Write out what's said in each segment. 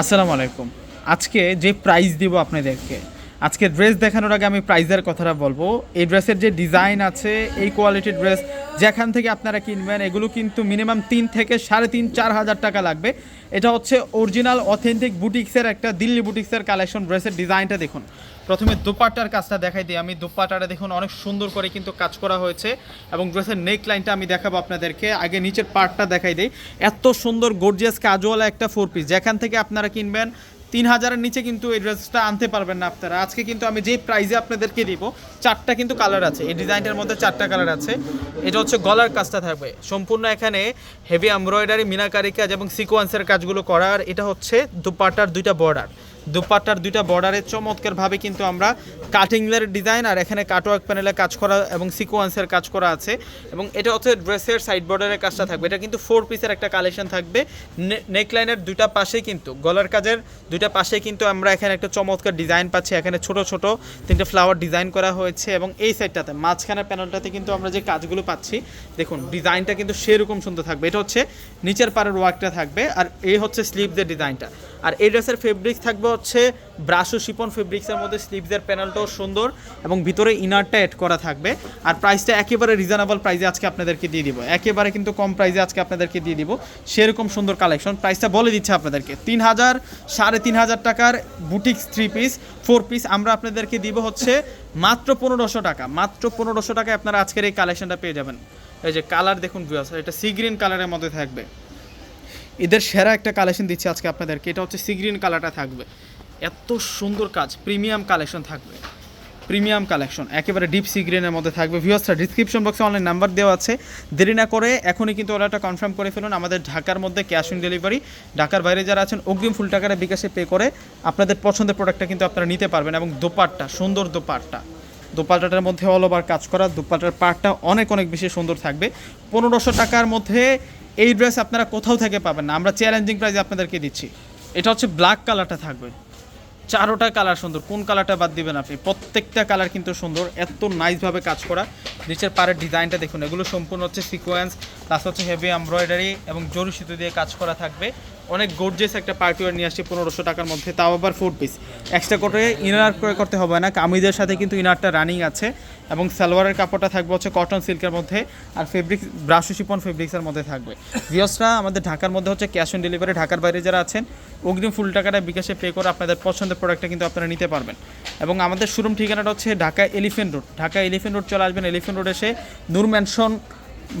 আসসালামু আলাইকুম। আজকে যে প্রাইস দিব আপনাদেরকে, আজকে ড্রেস দেখানোর আগে আমি প্রাইজের কথাটা বলব। এই ড্রেসের যে ডিজাইন আছে, এই কোয়ালিটির ড্রেস যেখান থেকে আপনারা কিনবেন, এগুলো কিন্তু মিনিমাম তিন থেকে সাড়ে তিন, চার হাজার টাকা লাগবে। এটা হচ্ছে অরিজিনাল অথেন্টিক বুটিক্সের একটা দিল্লি বুটিক্সের কালেকশন ড্রেসের ডিজাইনটা দেখুন। প্রথমে দোপাট্টার কাজটা দেখাই দিই। আমি দোপাট্টাটা দেখুন, অনেক সুন্দর করে কিন্তু কাজ করা হয়েছে এবং ড্রেসের নেক লাইনটা আমি দেখাবো আপনাদেরকে। আগে নিচের পার্টটা দেখাই দিই। এত সুন্দর গর্জিয়াস কাজওয়ালা একটা ফোর পিস যেখান থেকে আপনারা কিনবেন, তিন হাজারের নিচে কিন্তু এই ড্রেসটা আনতে পারবেন না আপনারা। আজকে কিন্তু আমি যেই প্রাইজে আপনাদেরকে দিব, চারটা কিন্তু কালার আছে। এই ডিজাইনটার মধ্যে চারটা কালার আছে। এটা হচ্ছে গলার কাজটা থাকবে। সম্পূর্ণ এখানে হেভি এমব্রয়ডারি মিনাকারি কাজ এবং সিকোয়েন্সের কাজগুলো করার। এটা হচ্ছে দুপাট্টার দুইটা বর্ডার দুপাট্টার দুইটা বর্ডারে চমৎকারভাবে কিন্তু আমরা কাটিংয়ের ডিজাইন আর এখানে কাটওয়ার্ক প্যানেলে কাজ করা এবং সিকোয়েন্সের কাজ করা আছে এবং এটা হচ্ছে ড্রেসের সাইড বর্ডারের কাজটা থাকবে। এটা কিন্তু ফোর পিসের একটা কালেকশন থাকবে। নেকলাইনের দুইটা পাশেই কিন্তু, গলার কাজের দুইটা পাশে কিন্তু আমরা এখানে একটা চমৎকার ডিজাইন পাচ্ছি। এখানে ছোট ছোট তিনটে ফ্লাওয়ার ডিজাইন করা হয়েছে এবং এই সাইডটাতে মাঝখানের প্যানেলটাতে কিন্তু আমরা যে কাজগুলো পাচ্ছি, দেখুন ডিজাইনটা কিন্তু সেরকম সুন্দর থাকবে। এটা হচ্ছে নিচের পাড়ের ওয়ার্কটা থাকবে আর এই হচ্ছে স্লিভসের ডিজাইনটা আর এই ড্রেসের ফেব্রিক্স থাকবে হচ্ছে ব্রাশো শিপন ফেব্রিক্সের মধ্যে স্লিভসের প্যানেলটাও সুন্দর এবং ভিতরে ইনারটা অ্যাড করা থাকবে। আর প্রাইসটা একেবারে রিজনেবল প্রাইসে আজকে আপনাদেরকে দিয়ে দিব। একেবারে কিন্তু কম প্রাইসে আজকে আপনাদেরকে দিয়ে দিব। সেরকম সুন্দর কালেকশন প্রাইসটা বলে দিচ্ছে আপনাদেরকে। তিন হাজার, সাড়ে তিন হাজার টাকার boutiques three piece four piece আমরা আপনাদেরকে দিব হচ্ছে মাত্র পনেরোশো টাকা। মাত্র পনেরোশো টাকায় আপনারা আজকের এই কালেকশনটা পেয়ে যাবেন। এই যে কালার দেখুন এটা সি গ্রিন কালারের মধ্যে থাকবে। এদের সেরা একটা কালেকশন দিচ্ছি আজকে আপনাদেরকে। এটা হচ্ছে সি গ্রিন কালারটা থাকবে। এত সুন্দর কাজ প্রিমিয়াম কালেকশন থাকবে। প্রিমিয়াম কালেকশন একেবারে ডিপ সি গ্রিনের মধ্যে থাকবে। ভিউয়ার্সরা ডিসক্রিপশন বক্সে অনলাইন নাম্বার দেওয়া আছে। দেরি না করে এখনই কিন্তু অর্ডারটা কনফার্ম করে ফেলুন। আমাদের ঢাকার মধ্যে ক্যাশ অন ডেলিভারি ঢাকার বাইরে যারা আছেন, অগ্রিম ফুল টাকাটা বিকাশে পে করে আপনাদের পছন্দের প্রোডাক্টটা কিন্তু আপনারা নিতে পারবেন এবং দোপাট্টা, সুন্দর দোপাট্টা। দোপাট্টাটার মধ্যে অল ওভার কাজ করা, দোপাট্টার পার্টটা অনেক অনেক বেশি সুন্দর থাকবে। পনেরোশো টাকার মধ্যে এই ড্রেস আপনারা কোথাও থেকে পাবেন না। আমরা চ্যালেঞ্জিং প্রাইজ আপনাদেরকে দিচ্ছি। এটা হচ্ছে ব্ল্যাক কালারটা থাকবে। চারোটা কালার সুন্দর। কোন কালারটা বাদ দিবেন আপনি? প্রত্যেকটা কালার কিন্তু সুন্দর। এত নাইসভাবে কাজ করা। নিচের পাড়ের ডিজাইনটা দেখুন। এগুলো সম্পূর্ণ হচ্ছে সিকোয়েন্স প্লাস হচ্ছে হেভি এমব্রয়ডারি এবং জরি সুতো দিয়ে কাজ করা থাকবে। অনেক গোর্জেস একটা পার্টিওয়ার নিয়ে আসছি পনেরোশো টাকার মধ্যে, তাও আবার ফোর পিস এক্সট্রা করে ইনার করে করতে হবে না, কামিজের সাথে কিন্তু ইনারটা রানিং আছে এবং সালোয়ারের কাপড়টা থাকবে হচ্ছে কটন সিল্কের মধ্যে আর ফেব্রিক ব্রাশু শিপন ফেব্রিক্সের মধ্যে থাকবে। ভিওসরা আমাদের ঢাকার মধ্যে হচ্ছে ক্যাশ অন ডেলিভারি ঢাকার বাইরে যারা আছেন, অগ্রিম ফুল টাকাটা বিকাশে পে করে আপনাদের পছন্দের প্রোডাক্টটা কিন্তু আপনারা নিতে পারবেন। এবং আমাদের শোরুম ঠিকানাটা হচ্ছে Dhaka Elephant Road Dhaka Elephant Road চলে আসবেন এলিফেন্ট রোড এসে নূর ম্যানশন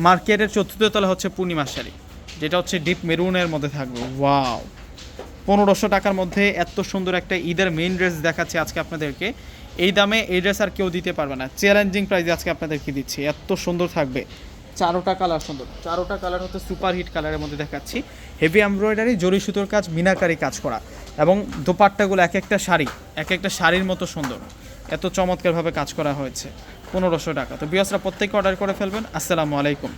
মার্কেটের চতুর্থ তলা হচ্ছে পূর্ণিমা শাড়ি যেটা হচ্ছে ডিপ মেরুনের মধ্যে থাকবে। ওয়াও পনেরোশো টাকার মধ্যে এত সুন্দর একটা ঈদের মেইন ড্রেস দেখাচ্ছে আজকে আপনাদেরকে। এই দামে এই ড্রেস আর কেউ দিতে পারবে না। চ্যালেঞ্জিং প্রাইসে আজকে আপনাদেরকে দিচ্ছি। এত সুন্দর থাকবে। চারোটা কালার সুন্দর। চারোটা কালার হচ্ছে সুপার হিট কালারের মধ্যে দেখাচ্ছি। হেভি এমব্রয়ডারি জরি সুতোর কাজ, মিনাকারি কাজ করা। এবং দোপাট্টাগুলো এক একটা শাড়ি, এক একটা শাড়ির মতো সুন্দর। এত চমৎকারভাবে কাজ করা হয়েছে। পনেরোশো টাকা। তো বিয়াসরা প্রত্যেকে অর্ডার করে ফেলবেন। আসসালামু আলাইকুম।